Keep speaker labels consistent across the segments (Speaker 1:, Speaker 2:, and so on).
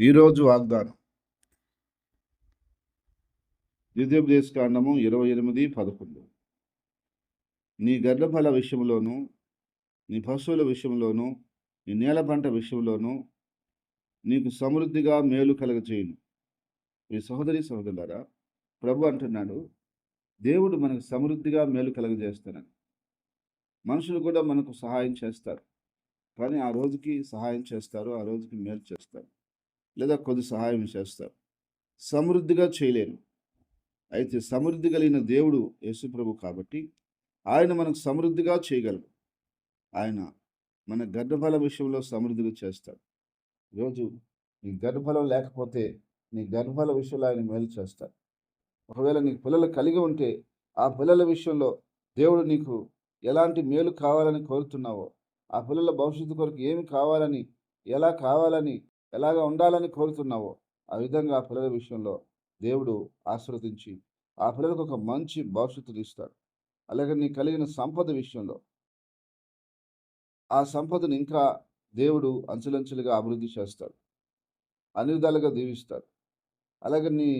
Speaker 1: ఈరోజు వాగ్దానం. ద్వితీయోపదేశ కాండము ఇరవై ఎనిమిది పదకొండు. నీ గర్భఫల విషయంలోనూ నీ పశువుల విషయంలోనూ నీ నేల పంట విషయంలోనూ నీకు సమృద్ధిగా మేలు కలగచేయును. మీ సహోదరి సహోదరులారా ప్రభు అంటున్నాడు దేవుడు మనకు సమృద్ధిగా మేలు కలగజేస్తానని మనుషులు కూడా మనకు సహాయం చేస్తారు. కానీ ఆ రోజుకి సహాయం చేస్తారు ఆ రోజుకి మేలు చేస్తారు. లేదా కొద్ది సహాయం చేస్తారు. సమృద్ధిగా చేయలేరు. అయితే సమృద్ధి కలిగిన దేవుడు యేసుప్రభు కాబట్టి ఆయన మనకు సమృద్ధిగా చేయగలడు. ఆయన మన గర్భఫల విషయంలో సమృద్ధిగా చేస్తాడు. ఈరోజు నీ గర్భఫలం లేకపోతే నీ గర్భఫల విషయంలో ఆయన మేలు చేస్తాడు. ఒకవేళ నీకు పిల్లలు కలిగి ఉంటే ఆ పిల్లల విషయంలో దేవుడు నీకు ఎలాంటి మేలు కావాలని కోరుతున్నావో ఆ పిల్లల భవిష్యత్తు కొరకు ఏమి కావాలని ఎలా కావాలని ఎలాగ ఉండాలని కోరుతున్నావో ఆ విధంగా ఆ పిల్లల విషయంలో దేవుడు ఆశీర్వదించి ఆ పిల్లలకు ఒక మంచి భవిష్యత్తుని ఇస్తాడు. అలాగే నీ కలిగిన సంపద విషయంలో ఆ సంపదను ఇంకా దేవుడు అంచెలంచెలుగా అభివృద్ధి చేస్తాడు. అన్ని విధాలుగా దీవిస్తాడు. అలాగే నీ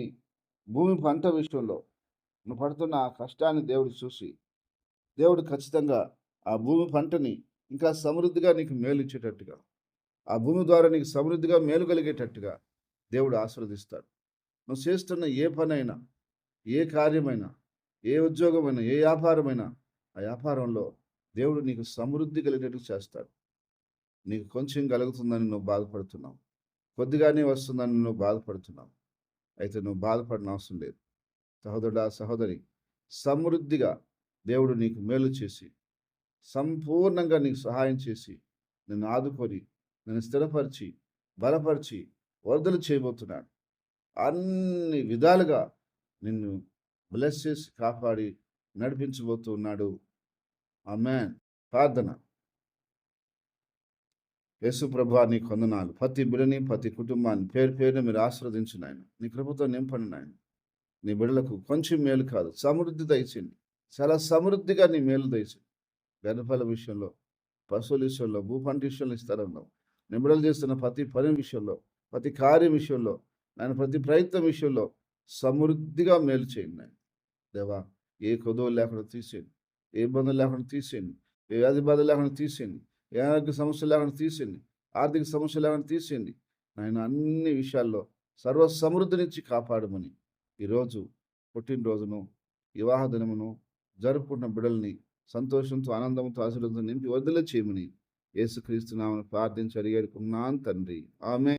Speaker 1: భూమి పంట విషయంలో నువ్వు పడుతున్న ఆ కష్టాన్ని దేవుడు చూసి దేవుడు ఖచ్చితంగా ఆ భూమి పంటని ఇంకా సమృద్ధిగా నీకు మేలు ఇచ్చేటట్టుగా ఆ భూమి ద్వారా నీకు సమృద్ధిగా మేలు కలిగేటట్టుగా దేవుడు ఆశీర్వదిస్తాడు. నువ్వు చేస్తున్న ఏ పనైనా ఏ కార్యమైనా ఏ ఉద్యోగమైనా ఏ వ్యాపారమైనా ఆ వ్యాపారంలో దేవుడు నీకు సమృద్ధి కలిగేటట్టు చేస్తాడు. నీకు కొంచెం కలుగుతుందని నువ్వు బాధపడుతున్నావు. కొద్దిగానే వస్తుందని నువ్వు బాధపడుతున్నావు. అయితే నువ్వు బాధపడిన అవసరం లేదు. సహోదరుడా సహోదరి సమృద్ధిగా దేవుడు నీకు మేలు చేసి సంపూర్ణంగా నీకు సహాయం చేసి నిన్ను ఆదుకొని నన్ను స్థిరపరిచి బలపరిచి వరదలు చేయబోతున్నాడు. అన్ని విధాలుగా నిన్ను బ్లెస్ చేసి కాపాడి నడిపించబోతున్నాడు. మ్యాన్ ప్రార్థన. యేసు ప్రభా నీ కొందనాలు ప్రతి బిడని ప్రతి కుటుంబాన్ని పేరు పేరుని మీరు ఆస్వాదించిన ఆయన నీ కృపతో నింపండి ఆయన నీ బిడలకు కొంచెం మేలు కాదు సమృద్ధి దయచండి చాలా సమృద్ధిగా నీ మేలు దయచండి గర్భఫల విషయంలో పశువుల విషయంలో భూపంట విషయంలో ఇస్తారన్నావు నిబిడలు చేస్తున్న ప్రతి పని విషయంలో ప్రతి కార్యం విషయంలో నేను ప్రతి ప్రయత్నం విషయంలో సమృద్ధిగా మేలు చేయండి. నేను దేవా ఏ కొదవలు లేకుండా తీసేయండి. ఏ ఇబ్బందులు లేకుండా తీసేయండి. ఏ వ్యాధి బాధ లేకుండా తీసేయండి. ఏ ఆరోగ్య సమస్యలు లేకుండా తీసేయండి. ఆర్థిక సమస్యలు లేకుండా తీసేయండి. నేను అన్ని విషయాల్లో సర్వ సమృద్ధి నుంచి కాపాడమని ఈరోజు పుట్టినరోజును వివాహ దినమును జరుపుకుంటున్న బిడల్ని సంతోషంతో ఆనందంతో ఆశీర్వాదంతో నింపి వదిలే చేయమని యేసుక్రీస్తు నామను ప్రార్థించి అడిగేడుకున్నాను తండ్రి. ఆమె